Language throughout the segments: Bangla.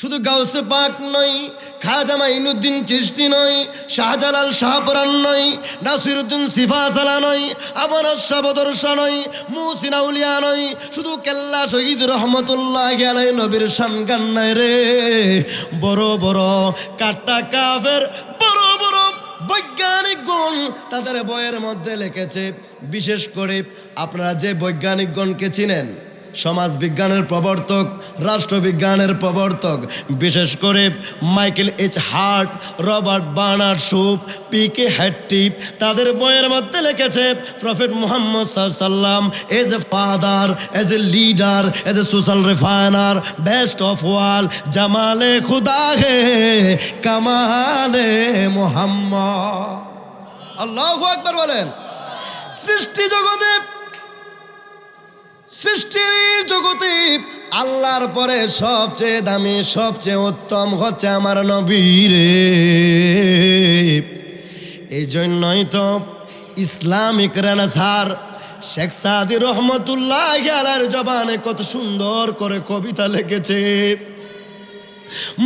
শুধু গাউসে পাক নয় খাজা মাইনুদ্দিন চিস্তি নয় শাহজালাল শাহপরান নয় নাসিরুদ্দিন সিফাসালা নয় আমার শাবদর্শা নয় মুসিনাউলিয়া নয় শুধু কেল্লা শহীদ রহমতুল্লাহ আলাই নবীর শানগান নাই রে। বড় বড় কাটা কাফের, বড় বড় বৈজ্ঞানিকগণ তাদের বইয়ের মধ্যে লিখেছে। বিশেষ করে আপনারা যে বৈজ্ঞানিকগণকে চিনেন সমাজ বিজ্ঞানের প্রবর্তক, রাষ্ট্রবিজ্ঞানের প্রবর্তক, বিশেষ করে মাইকেল এইচ হার্ট, রবার্ট বার্নার সুপ পি কে হ্যাটটিপ, তাদের বইয়ের মধ্যে লিখেছে, প্রফেট মোহাম্মদ সাল্লাম as a father as a leader as a social reformer best of all জামালে খুদা হে, কামালে মোহাম্মদ। আল্লাহু আকবার বলেন। সৃষ্টি জগতে সৃষ্টির জগতে আল্লাহর পরে সবচেয়ে দামি, সবচেয়ে উত্তম হচ্ছে আমার নবীরে এই জন্যই তো ইসলামিক রেনাসার শেখ সাদি রহমতুল্লাহ আলার জবানে কত সুন্দর করে কবিতা লিখেছে।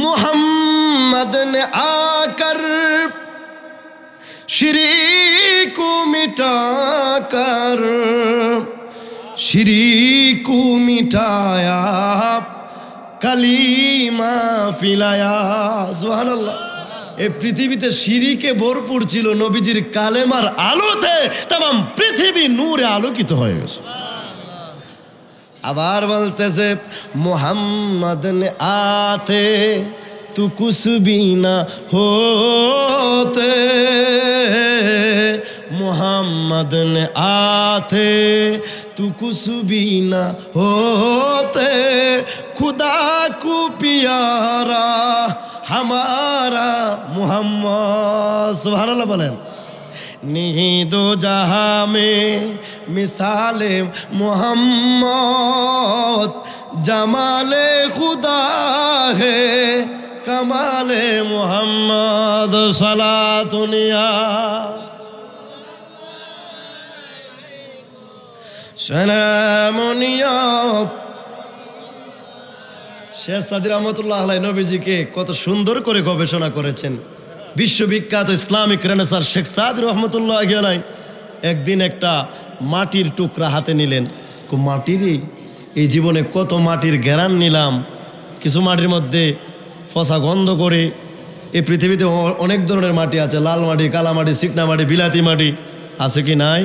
মোহাম্মদ নে আকার শ্রী কুমিটাকার শিরিকু মিটায়া, কালিমা ফিলায়া। সুবহানাল্লাহ। এই পৃথিবীতে শিরিকে ভরপুর ছিল নবীজির কালেমার আলোতে তাম পৃথিবী নূরে আলোকিত হয়ে গেছে। আবার বলতেছে, মোহাম্মদ আতে, তু কুসবি না হতে। মোহাম্মদ আতে तू कुछ भी ना होते खुदा को प्यारा हमारा मोहम्मद सुभान अल्लाह बोलें नहीं दो जहां में मिसाल मोहम्मद जमाले खुदा है कमाले मोहम्मद सला दुनिया শেখ আলাই নবীজিকে কত সুন্দর করে গবেষণা করেছেন। বিশ্ববিখ্যাত ইসলামিক রেনেসার শেখ সাদ রহমতুল্লাহ আলাই একদিন একটা মাটির টুকরা হাতে নিলেন। মাটিরই? এই জীবনে কত মাটির ঘেরান নিলাম। কিছু মাটির মধ্যে ফসা গন্ধ করে এই পৃথিবীতে অনেক ধরনের মাটি আছে। লাল মাটি, কালা মাটি চিকনা মাটি, বিলাতি মাটি আছে কি নাই?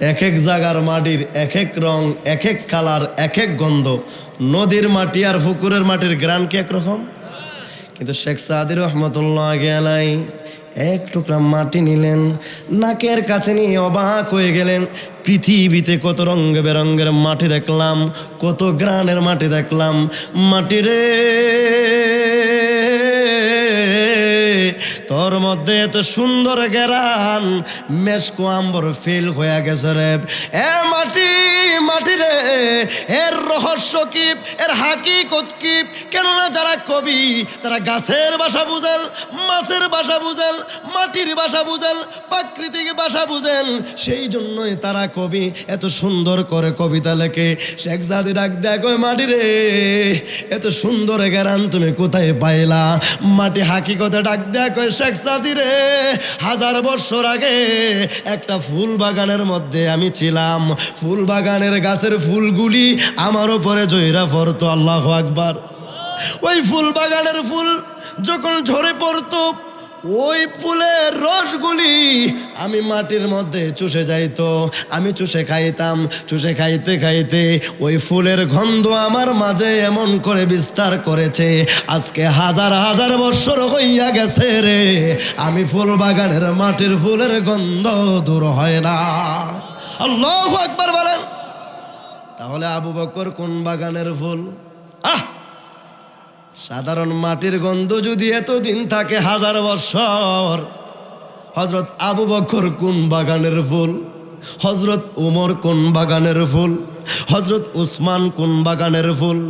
এক এক জায়গার মাটির এক এক রং এক এক কালার এক এক গন্ধ। নদীর মাটি আর পুকুরের মাটির গ্রান কি একরকম? কিন্তু শেখ সাদি রহমতুল্লাহ গেলাই এক টুকরা মাটি নিলেন, নাকের কাছে নিয়ে অবাক হয়ে গেলেন। পৃথিবীতে কত রঙে বেরঙ্গের মাটি দেখলাম, কত গ্রানের মাটি দেখলাম। মাটি রে তোর মধ্যে এত সুন্দর গেরান মেসকো আম্বর ফিল হয়ে গেছে রে। এ মাটি মাটি রে, এর রহস্য কি, এর হাকিকত কি? কেননা যারা কবি, তারা গাছের বাসা বুঝেন, মাছের বাসা বুঝেন, মাটির বাসা বুঝেন, প্রাকৃতিক বাসা বুঝেন, সেই জন্যই তারা কবি এত সুন্দর করে কবিতা লেখে। শেখ জাদি ডাক দেখো মাটি রে, এত সুন্দর গেরান তুমি কোথায় পাইলা? মাটি হাকিকতে ডাক দেখো শেখ সাদি রে, হাজার বছর আগে একটা ফুল বাগানের মধ্যে আমি ছিলাম। ফুল বাগানের গাছের ফুলগুলি আমার উপরে জয়রা পড়তো, আল্লাহ আকবার। ওই ফুল বাগানের ফুল যখন ঝরে পড়তো, ওই ফুলের রসগুলি আমি মাটির মধ্যে চুষে যাইতো। আমি চুষে খাইতাম, চুষে খাইতে খাইতে ওই ফুলের গন্ধ আমার মাঝে এমন করে বিস্তার করেছে, আজকে হাজার হাজার বছর হইয়া গেছে রে, আমি ফুল বাগানের মাটির ফুলের গন্ধ দূর হয় না। আল্লাহ একবার বলেন। তাহলে আবু বকর কোন বাগানের ফুল? আহ! সাধারণ মাটির গন্ধ যদি এতদিন থাকে হাজার বছর হজরত আবু বকর কোন বাগানের ফুল হজরত উমর কোন বাগানের ফুল হজরত উসমান কোন বাগানের ফুল?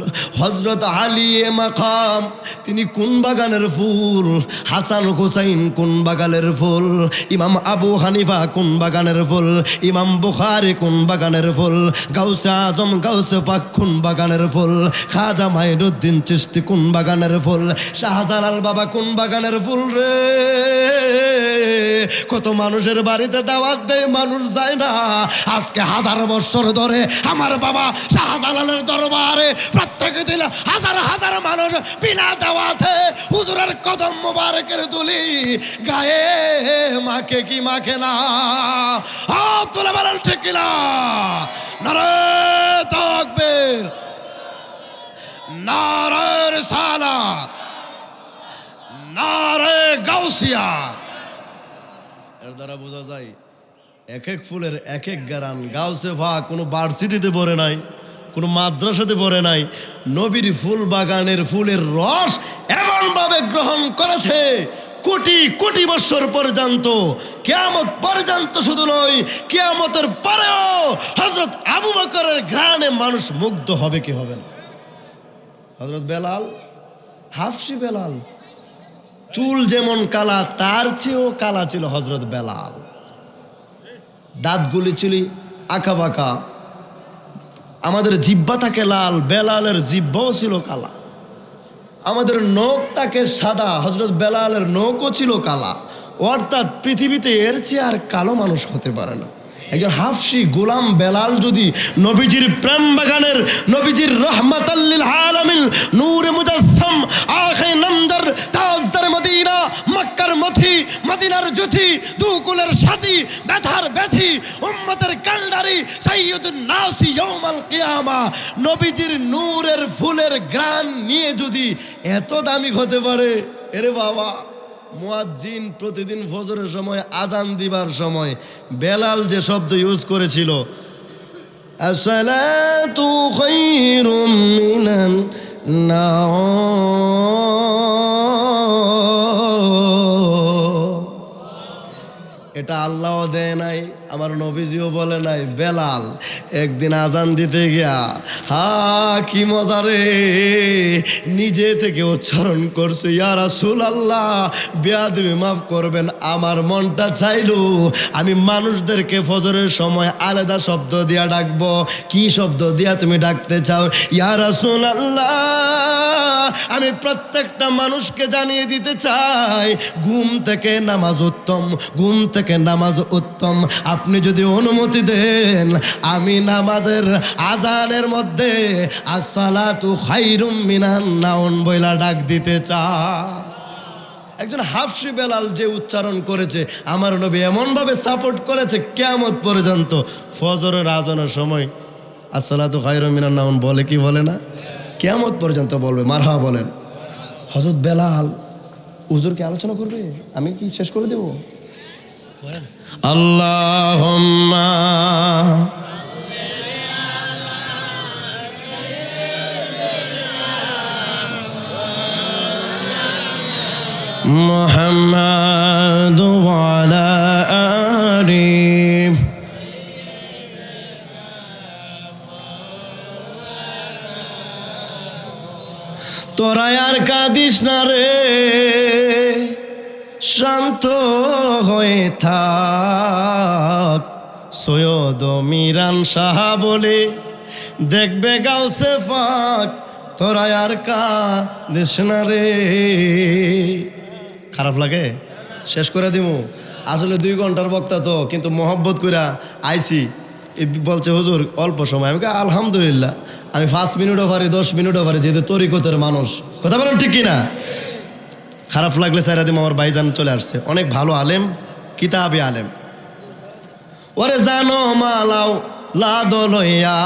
হজরত আলী এ মাকাম, তিনি কোন বাগানের ফুল? হাসান হুসাইন কোন বাগানের ফুল? ইমাম আবু হানিফা কোন বাগানের ফুল? ইমাম বুখারি কোন বাগানের ফুল? গাউসে আজম, গাউসে পাক কোন বাগানের ফুল? খাজা মাইনুদ্দিন চিস্তি কোন বাগানের ফুল? শাহজালাল বাবা কোন বাগানের ফুল রে? কত মানুষের বাড়িতে দাওয়াত দেয়, মানুষ যায় না। আজকে হাজার বছর ধরে আমার বাবা শাহজালালের দরবারে প্রত্যেক দিন হাজার হাজার মানুষ বিনা দাওয়াতে হুজুরের কদম মোবারকের তুলি গায়ে মাকে কি মাখে না? হাত তুলে বলেন, ঠিক কিনা? নারে তকবীর। নারের সালাত নারে গাউসিয়া। এর দ্বারা বোঝা যায় এক এক ফুলের এক এক গারান গাউসে ভা, কোনো ভার্সিটিতে পড়ে নাই, কোনো মাদ্রাসাতে পড়ে নাই। নবীর ফুল বাগানের ফুলের রস এমনভাবে গ্রহণ করেছে, কোটি কোটি বছর পর্যন্ত। কেয়ামত পর্যন্ত শুধু নয়, কেয়ামতের পরেও হজরত আবু বকরের ঘ্রাণে মানুষ মুগ্ধ হবে কি হবে না? হজরত বেলাল, হাফসি বেলাল, চুল যেমন কালা, তার চেয়েও কালা ছিল হজরত বেলাল। দাঁতগুলি ছিল আঁকা বাঁকা। আমাদের জিব্বা থাকে লাল, বেলালের জিব্বাও ছিল কালা। আমাদের নখ তাকে সাদা হজরত বেলালের নখও ছিল কালা। অর্থাৎ পৃথিবীতে এর চেয়ে আর কালো মানুষ হতে পারে না। একজন হাফসি গোলাম বেলাল যদি নবীজির প্রেম বাগানের, নবীজির রহমাতাল্লিল আলামিল নূরে মুজাসসাম, আখে নামদার মদিনা মক্কার মথি, মদিনার জ্যোতি, দুকুলের সাথী, ব্যথার ব্যথি, উম্মতের কান্ডারি সাইয়্যিদুন নাসি ইয়াউমাল কিয়ামা। নবীজির নূরের ফুলের গ্রান নিয়ে যদি এত দামি হতে পারে, এরে বাবা, মুয়াজ্জিন প্রতিদিন ফজরের সময় আজান দিবার সময়, বেলাল যে শব্দ ইউজ করেছিল, আসসালাতু খায়রুম মিনান নাওম এটা আল্লাহ দেয় নাই, আমার নবীজিও বলে নাই, বেলাল, একদিন আজান দিতে গিয়া, হা, কি মজা রে, নিজে থেকে উচ্চারণ করছে, ইয়া সুল আল্লাহ বেয়াদবি মাফ করবেন। আমার মনটা চাইলো, আমি মানুষদেরকে ফজরের সময় আলাদা শব্দ দিয়া ডাকবো। কি শব্দ দিয়া তুমি ডাকতে চাও? ইয়া রাসূল আল্লাহ আমি প্রত্যেকটা মানুষকে জানিয়ে দিতে চাই, ঘুম থেকে নামাজ উত্তম, ঘুম থেকে নামাজ উত্তম। আপনি যদি অনুমতি দেন, আমি নামাজের আজানের মধ্যে আসসালাতু খাইরুম মিনান নাউন বইলা ডাক দিতে চাই। একজন হাফসি বেলাল যে উচ্চারণ করেছে, আমার নবী এমনভাবে সাপোর্ট করেছে কেমত পর্যন্ত ফজরের আজানের সময় আসসালাতু খাইরুম মিনান নাউন বলে কি বলে না? কেমত পর্যন্ত বলবে মারহা বলেন। হজরত বেলাল হুজুরকে আলোচনা করবে? আমি কি শেষ করে দেব? আল্লাহ محمد وعلى آله তোরা আর কাঁদিস না রে শান্ত হয়ে থাক সৈয়দ মিরান সাহা বলে দেখবে গাউসে ফাক তোরা আর কাঁদিস না রে খারাপ লাগে? শেষ করে দিব আসলে দুই ঘণ্টার বক্তা তো, কিন্তু মহব্বত কইরা আইসি বলছে, হুজুর, অল্প সময়। আমি আলহামদুলিল্লাহ। আমি পাঁচ মিনিটও পারি, দশ মিনিটও পারি, যেহেতু তরিকতের মানুষ। কথা বলেন ঠিক কিনা? খারাপ লাগলে সাইরা দিম, আমার ভাইজান চলে আসছে। অনেক ভালো আলেম, কিতাবে আলেম। ওরে জানো মালাও লাদ লইয়া,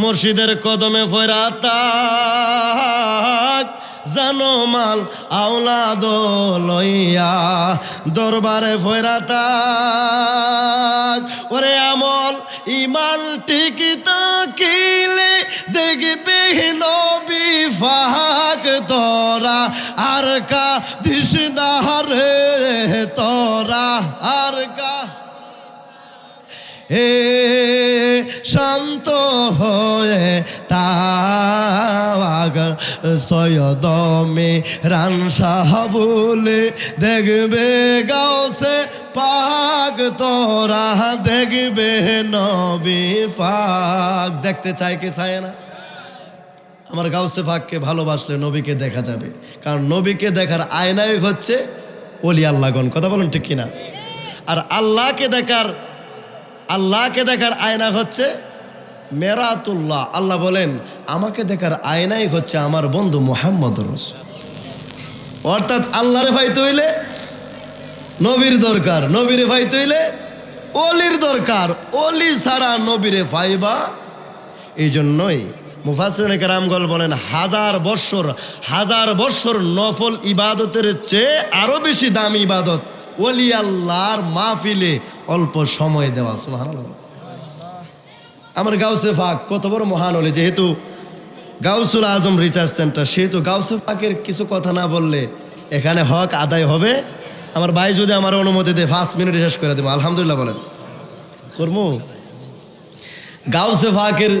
মুর্শিদের কদমে ফয়রা তাক জানো মাল আওলাদ লইয়া দরবারে ফয়রা ওরে আমল, ইমান ঠিক তাকিলে দেখবে নবী ফাহাক তোরা। আর কা দিস না রে তোরা, আর কা হে শান্ত হয়ে তাগ সয়দমে রানসাহ বলে দেখবে গাওসে পাক, তোরা দেখবে নবী পাক। দেখতে চায় কি চায় না? আমার গাউসে ফাককে ভালোবাসলে নবীকে দেখা যাবে। কারণ নবীকে দেখার আয়নাই হচ্ছে অলি আল্লাহগণ। কথা বলুন ঠিক কিনা? আর আল্লাহকে দেখার আল্লাহকে দেখার আয়না হচ্ছে মেরাতুল্লাহ, আল্লাহ বলেন, আমাকে দেখার আয়নাই হচ্ছে আমার বন্ধু মোহাম্মদ রসুল। অর্থাৎ আল্লাহরে ভাই তৈলে নবীর দরকার, নবীরে ভাই তৈলে অলির দরকার। অলি সারা নবীরে ফাইবা এই জন্যই মুফাসরিন কেরামগল বলেন, হাজার বৎসর হাজার বৎসর নফল ইবাদতের চেয়ে আরও বেশি দামি ইবাদত ওলি আল্লাহর মাহফিলে অল্প সময় দেওয়া। সুবহানাল্লাহ। আমার গাউসে ফাক, কত বড় মহান হলে যেহেতু গাউসুল আজম রিসার্চ সেন্টার সেহেতু গাউসে ফাকের কিছু কথা না বললে এখানে হক আদায় হবে। আমার ভাই যদি আমার অনুমতি দেয় ফার্স্ট মিনিট শেষ করে দেবো। আলহামদুলিল্লাহ বলেন। করব গাউসে ফাকের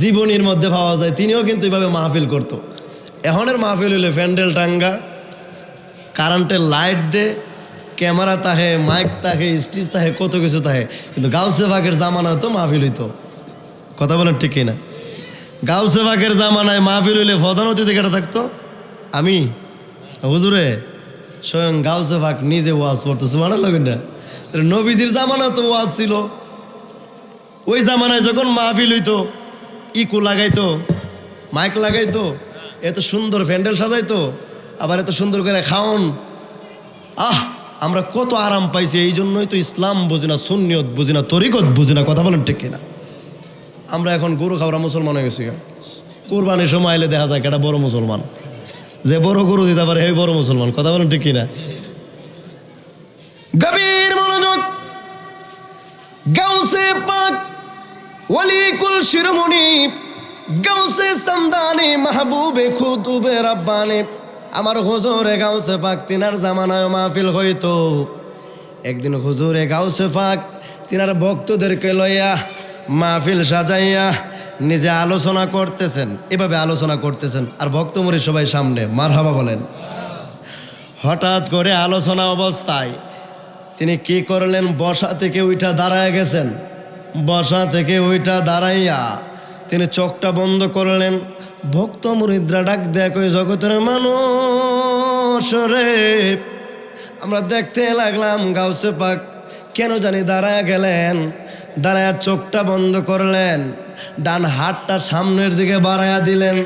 জীবনীর মধ্যে পাওয়া যায়, তিনিও কিন্তু এইভাবে মাহফিল করতো। এখনের মাহফিল হইলে প্যান্ডেল টাঙ্গা কারেন্টের লাইট দে ক্যামেরা তাহে, মাইক তাহে স্টিচ তাহে, কত কিছু তাহে। কিন্তু গাউসে ফাকের জামানা তো মাহফিল হইতো। কথা বলেন ঠিক না গাউসে ফাকের জামানায় মাহফিল হইলে প্রধান অতিথি কেটে থাকতো? আমি। হুজুরে, স্বয়ং গাউসে ফাক নিজে ওয়াজ করতো সুমানা লাগেন না। নবীজির জামানা তো ওয়াজ ছিল। ওই জামানায় যখন মাহফিল হইতো, ইকু লাগাইতো, মাইক লাগাইতো, এত সুন্দর প্যান্ডেল সাজাইতো, আবার এত সুন্দর করে খাওন। আহ! আমরা কত আরাম পাইছি, এই জন্যই তো ইসলাম বুঝি না, সুন্নিয়ত বুঝি না, তরিকত বুঝি না, কথা বলেন ঠিক কিনা? আমরা এখন গরু খাওয়া মুসলমান হয়ে গেছি। কোরবানির সময় এলে দেখা যায় কেটা বড় মুসলমান। যে বড় গরু দিতে পারে এই বড় মুসলমান, কথা বলেন ঠিক কিনা? গভীর মনোযোগ, গাউসে পাক শিরোমণি, গাউসে সামদানি, মাহবুবে খুতুবে রাব্বানি। আমার হুজুরে গাউসে পাক, তিনার জামানায় মাহফিল হইতো। একদিন হুজুরে গাউসে পাক, তিনার ভক্তদেরকে লইয়া মাহফিল সাজাইয়া নিজে আলোচনা করতেছেন। এভাবে আলোচনা করতেছেন, আর ভক্তমরি সবাই সামনে, মারহাবা বলেন। হঠাৎ করে আলোচনা অবস্থায় তিনি কি করলেন? বসা থেকে উইটা দাঁড়ায় গেছেন। বসা থেকে উইটা দাঁড়াইয়া তিনি চোখটা বন্ধ করলেন। ভক্ত মুরিদ্রা ডাক দেখ ওই জগতের মানুষ রে। আমরা দেখতে লাগলাম গাউসে পাক, কেন জানি দাঁড়ায় গেলেন, দাঁড়ায় চোখটা বন্ধ করলেন, ডান হাতটা সামনের দিকে বাড়ায়া দিলেন।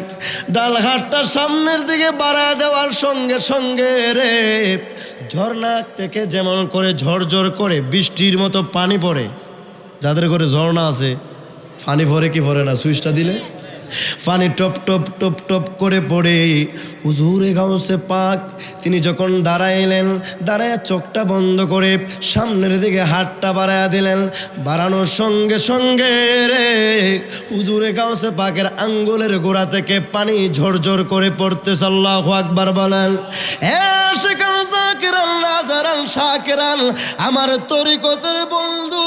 ডান হাতটা সামনের দিকে বাড়ায়া দেওয়ার সঙ্গে সঙ্গে রে, ঝর্ণা থেকে যেমন করে ঝরঝর করে বৃষ্টির মতো পানি পড়ে। যাদের করে ঝর্ণা আছে, পানি পরে কি পড়ে না? সুইচটা দিলে? পানি টপ টপ টপ টপ করে পড়ে। হুজুরে গাউসে পাক, তিনি যখন দাঁড়াইলেন দাঁড়ায় চোখটা বন্ধ করে সামনের দিকে হাতটা বাড়ায়া দিলেন। বাড়ানোর সঙ্গে সঙ্গে রে, হুজুরে গাউসে পাকের আঙ্গুলের গোড়া থেকে পানি ঝরঝর করে পড়তে সাল্লাহ আকবার বলেন। আমার তরিকতের বন্ধু।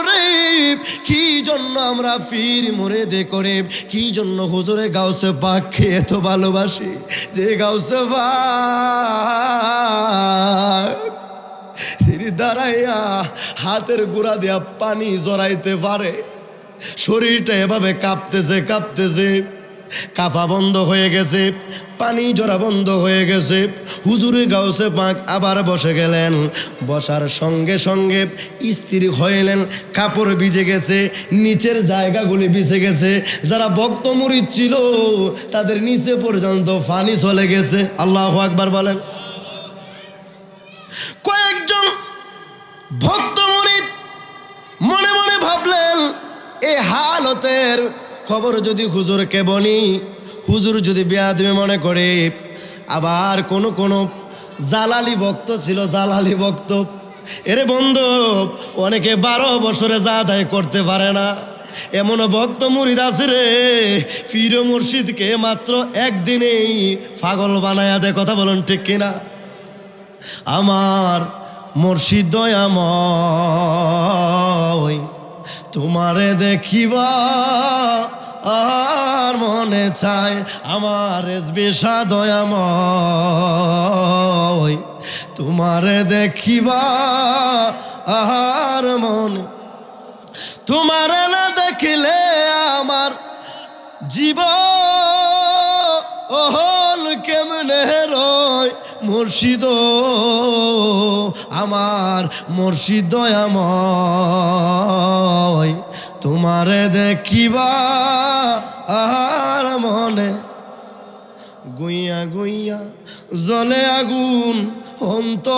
রে কি জন্য আমরা ফির মরে দে করে কি জন্য হুজুরে গাউসে পাককে এত ভালোবাসি? যে গাউসে পাক দাঁড়াইয়া হাতের গুড়া দিয়া পানি জড়াইতে পারে। শরীরটা এভাবে কাঁপতেছে কাঁপতেছে। কাফা বন্ধ হয়ে গেছে, পানি জড়া বন্ধ হয়ে গেছে। হুজুরে গাউসে পাক আবার বসে গেলেন। বসার সঙ্গে সঙ্গে স্ত্রী হইলেন, কাপড় ভিজে গেছে, নিচের জায়গাগুলি ভিজে গেছে। যারা ভক্ত মুরিদ ছিল, তাদের নিচে পর্যন্ত পানি চলে গেছে। আল্লাহ আকবার বলেন। কয়েকজন ভক্ত মুরিদ মনে মনে ভাবলেন, এ হালতের খবর যদি হুজুরকে বলি, হুজুর যদি বেয়াদমি মনে করে, আবার কোনো কোনো জালালি ভক্ত ছিল, জালালি ভক্ত, এরে বন্ধু, অনেকে বারো বছরে যা আদায় করতে পারে না। এমন ভক্ত মুরিদ আছে রে ফির মুর্শিদকে মাত্র একদিনেই পাগল বানায়া দেয়, কথা বলুন ঠিক কিনা? আমার মুর্শিদ দয়াময়, তোমারে দেখিবা আর মনে চায় আমার বেশা দয়াময় তোমারে দেখিবা আর মনে, তোমারে না দেখিলে আমার জীব ওহল কেমনে রয় মুর্শিদ, আমার মুর্শিদ তোমারে দেখিবা আর মনে। গুইয়া গুইয়া জলে আগুন অন্ত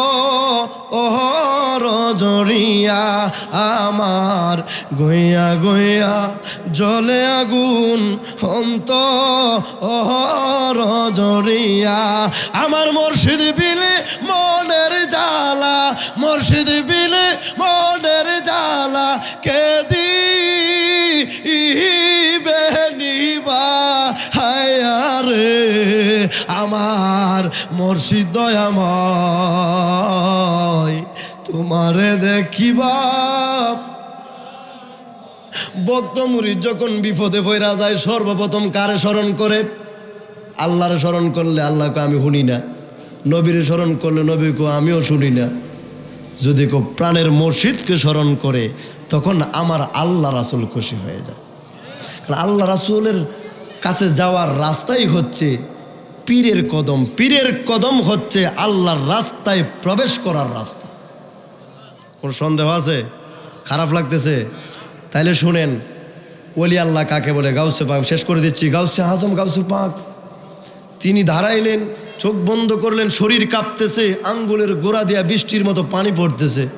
অহর জরিয়া আমার। গুইয়া গুইয়া জলে আগুন অন্ত অহর জরিয়া আমার মুর্শিদ বিলে মনের জ্বালা, মুর্শিদ বিলে মনের জ্বালা, কে আমার মুর্শিদ দয়াময়, তোমারে দেখিবা। ভক্ত মুরিদ যখন বিপদে ফইরা যায়, সর্বপ্রথম কারে স্মরণ করে? আল্লাহরে স্মরণ করলে আল্লাহকে আমি শুনি না। নবীরে স্মরণ করলে নবীকে আমিও শুনি না। যদি কেউ প্রাণের মসজিদকে স্মরণ করে, তখন আমার আল্লাহ রাসুল খুশি হয়ে যায়। আল্লাহ রাসুলের কাছে যাওয়ার রাস্তাই হচ্ছে পীরের কদম। পীরের কদম হচ্ছে আল্লাহর রাস্তায় প্রবেশ করার রাস্তা। কোন সন্দেহ আছে? খারাপ লাগতেছে? তাইলে শুনেন, ওলি আল্লাহ কাকে বলে? গাউসে পাক। শেষ করে দিচ্ছি। গাউসে আজম গাউসে পাক। তিনি দাঁড়াইলেন চোখ বন্ধ করলেন, শরীর কাঁপতেছে, আঙ্গুলের গোড়া দিয়া বৃষ্টির মতো পানি পড়তেছে।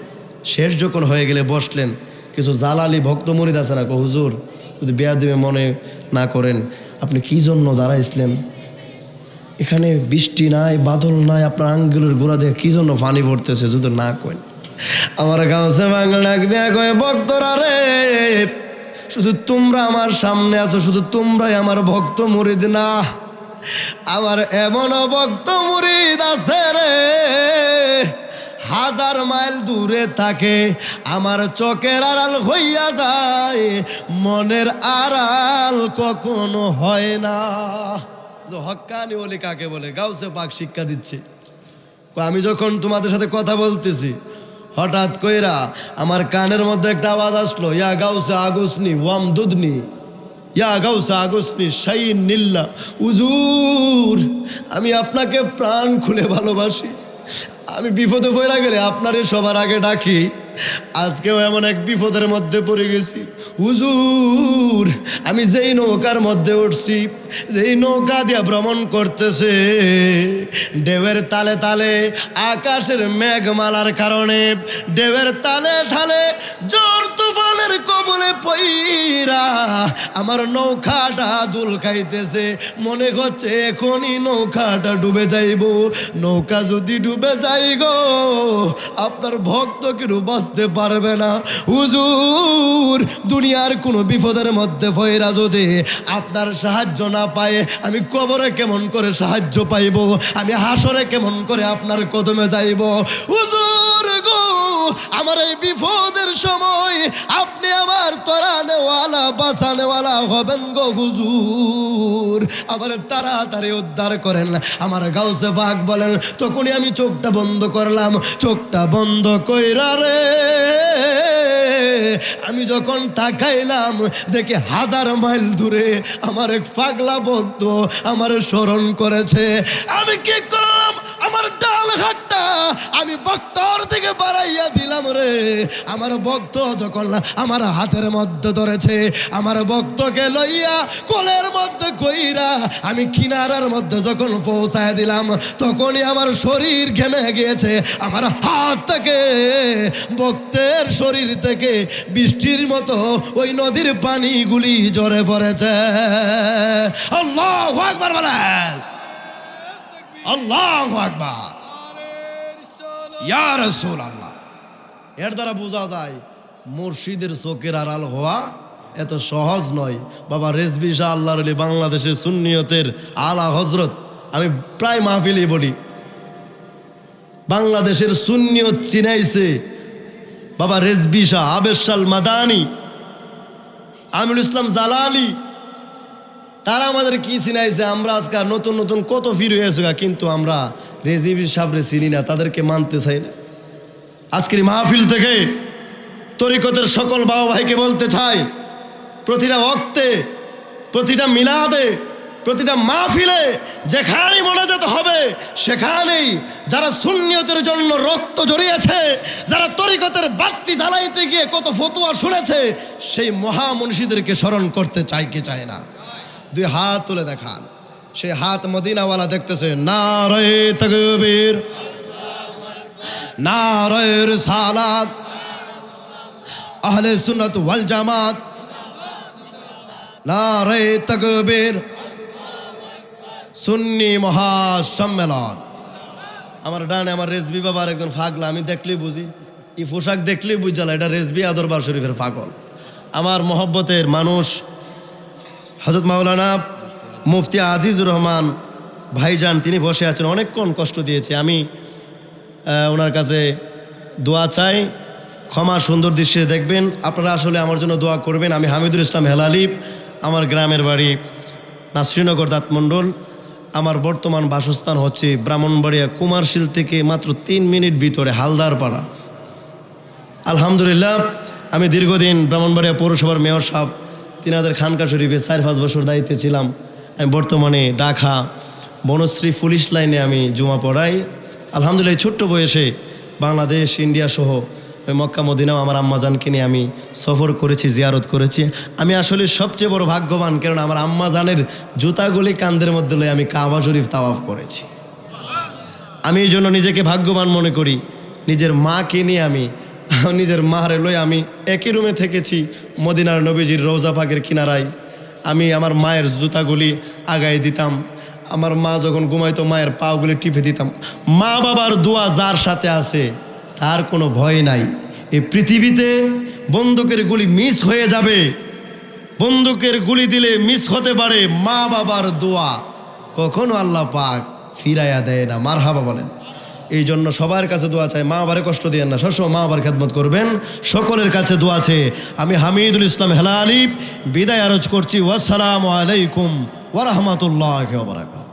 শেষ যখন হয়ে গেলে বসলেন, কিছু জালালি ভক্ত মরিদ আছে না হুজুর, যদি বেয়া দেবে মনে না করেন, আপনি কি জন্য দাঁড়াইছিলেন এখানে বৃষ্টি নাই, বাদল নাই, আপনার আঙ্গুলের গোড়া দিয়ে কি জন্য পানি পড়তেছে যদি না কইন? আমার গাঁছে বাংলা ডাক দেয়া কয়ে, ভক্তরা রে, শুধু তোমরা আমার সামনে আছো, শুধু তোমরাই আমার ভক্ত মুরিদ না। আমার এমন ভক্ত মুরিদ আছে রে, হাজার মাইল দূরে থাকে, আমার চোখের আড়াল হইয়া যায়, মনের আড়াল কখনো হয় না। যে হক্কানি বলে কাকে বলে? গাউসে পাক শিক্ষা দিচ্ছে। আমি যখন তোমাদের সাথে কথা বলতেছি, হঠাৎ কইরা আমার কানের মধ্যে একটা আওয়াজ আসলো, ইয়া গাউসে আগুসনি, ওয়াম দুধনি ইয়া নিল্লা। উজুর আমি আপনাকে প্রাণ খুলে ভালোবাসি। আমি বিপদে পড়া গেলে আপনারে সবার আগে ডাকি। আজকেও এমন এক বিপদের মধ্যে পড়ে গেছি। হুজুর, আমি যেই নৌকার মধ্যে উঠছি, যেই নৌকা দিয়া ভ্রমণ করতেছে ডেবের তালে তালে আকাশের মেঘমালার কারণে ডেবের তালে তালে জোর তুফানের কবলে পইরা আমার নৌকাটা দুল খাইতেছে। মনে হচ্ছে এখনই নৌকাটা ডুবে যাইব। নৌকা যদি ডুবে যাই গো, আপনার ভক্ত কিন্তু বাঁচতে পারবে না। হুজুর, দুনিয়ার কোনো বিপদের মধ্যে ফয়রা যদি আপনার সাহায্য না পায়, আমি কবরে কেমন করে সাহায্য পাইব? আমি হাসরে কেমন করে আপনার কদমে যাইব? হুজুর গো, আমার এই বিপদের সময় আপনি আমার তরানেওয়ালা, বাঁচানেওয়ালা হবেন গো হুজুর। আমার তাড়াতাড়ি উদ্ধার করেন। আমার গাউসে ফাঁক বলেন, তখনই আমি চোখটা বন্ধ করলাম। চোখটা বন্ধ কইরা রে। আমি যখন তাকাইলাম, দেখে হাজার মাইল দূরে আমার এক পাগলা ভক্ত আমার স্মরণ করেছে। আমি কি করলাম? আমার ডাল হাটটা আমি ভক্তর আমার ভক্ত যখন আমার হাতের মধ্যে ধরেছে আমার ভক্তকে লইয়া কোলের মধ্যে কইরা আমি কিনারার মধ্যে যখন পৌঁছায় দিলাম তখনই আমার শরীর ঘেমে গিয়েছে। আমার হাত থেকে ভক্তের শরীর থেকে বৃষ্টির মতো ওই নদীর পানিগুলি ঝরে পড়েছে। আল্লাহ আকবার বলেন। আল্লাহ আকবার। ইয়া রাসূল আল্লাহ। এর দ্বারা বোঝা যায়, মুর্শিদের চোখের আড়াল হওয়া এত সহজ নয়। বাবা রেজবি শাহ আল্লাহর আলী বাংলাদেশের সুন্নিয়তের আলা হজরত আমি প্রায় মাহফিলই বলি। বাংলাদেশের সুন্নিয়ত চিনাইছে বাবা রেজবি শাহ আবেশাল মাদানি আমিরুল ইসলাম জালালি। তারা আমাদের কি চিনাইছে? আমরা আজকাল নতুন নতুন কত ফির হয়েছে কিন্তু আমরা রেজিবি সাবরে চিনি না, তাদেরকে মানতে চাই না। আজকের মাহফিল থেকে তরিকতের সকল বাবা ভাইকে বলতে চাই, প্রতিটা ভক্তে, প্রতিটা মিলাদে, প্রতিটা মাহফিলে যেখানেই মোনাজাত হবে, সেখানেই যারা শূন্যতের জন্য রক্ত জড়িয়েছে, যারা তরিকতের বাত্তি জ্বালাইতে গিয়ে কত ফতুয়া শুনেছে, সেই মহামনীষীদেরকে স্মরণ করতে চাই কি চায় না? দুই হাত তুলে দেখান। সেই হাত মদিনাওয়ালা দেখতেছে না রে তকবীর। না রয়ের সালাত আহলে সুন্নত ওয়াল জামাত না রে তকবীর, সুন্নি মহাসম্মেলন। আমার ডানে আমার রেজবি বাবার একজন ফাগলা, আমি দেখলেই বুঝি। এই পোশাক দেখলেই বুঝালা এটা রেজবি আদরবার শরীফের ফাগল আমার মহব্বতের মানুষ হজরত মাওলানা মুফতি আজিজুর রহমান ভাইজান, তিনি বসে আছেন, অনেকক্ষণ কষ্ট দিয়েছে। আমি ওনার কাছে দোয়া চাই। ক্ষমা সুন্দর দৃশ্যে দেখবেন। আপনারা আসলে আমার জন্য দোয়া করবেন। আমি হামিদুল ইসলাম হেলালিপ আমার গ্রামের বাড়ি নাসরিনগর দাঁতমণ্ডল আমার বর্তমান বাসস্থান হচ্ছে ব্রাহ্মণবাড়িয়া কুমারশীল থেকে মাত্র তিন মিনিট ভিতরে হালদার পাড়া আলহামদুলিল্লাহ, আমি দীর্ঘদিন ব্রাহ্মণবাড়িয়া পৌরসভার মেয়র সাহেব, তিনাদের খানকা শরীফে চার পাঁচ বছর দায়িত্বে ছিলাম। আমি বর্তমানে ডাকা বনশ্রী পুলিশ লাইনে আমি জুমা পড়াই। আলহামদুলিল্লাহ ছোট্ট বয়সে বাংলাদেশ, ইন্ডিয়া সহ ওই মক্কা, মদিনাও আমার আম্মাজানকে নিয়ে আমি সফর করেছি, জিয়ারত করেছি। আমি আসলে সবচেয়ে বড় ভাগ্যবান কারণ আমার আম্মাজানের জুতাগুলি কান্দের মধ্যে লয়ে আমি কাবা শরীফ তাওয়াফ করেছি। আমি এই জন্য নিজেকে ভাগ্যবান মনে করি। নিজের মাকে নিয়ে আমি, নিজের মারে লই আমি একই রুমে থেকেছি মদিনার নবীজির রোজা পাকের কিনারায়। আমি আমার মায়ের জুতাগুলি আগায় দিতাম। আমার মা যখন ঘুমাইতো, মায়ের পাগুলি টিপে দিতাম। মা বাবার দোয়া যার সাথে আছে, তার কোনো ভয় নাই। এই পৃথিবীতে বন্দুকের গুলি মিস হয়ে যাবে। বন্দুকের গুলি দিলে মিস হতে পারে মা বাবার দোয়া। কখনো আল্লাহ পাক ফিরাইয়া দেয় না। মার হাবা বলেন। এই জন্য সবার কাছে দোয়া চাই। মা বাবারে কষ্ট দিয়েন না। সবসময় মা বাবার খেদমত করবেন। সকলের কাছে দোয়া আছে আমি হামিদুল ইসলাম হেলা আলিফ বিদায় আরজ করছি। ওয়াসালামু আলাইকুম ওরহমতুল্লাহ বারাকাত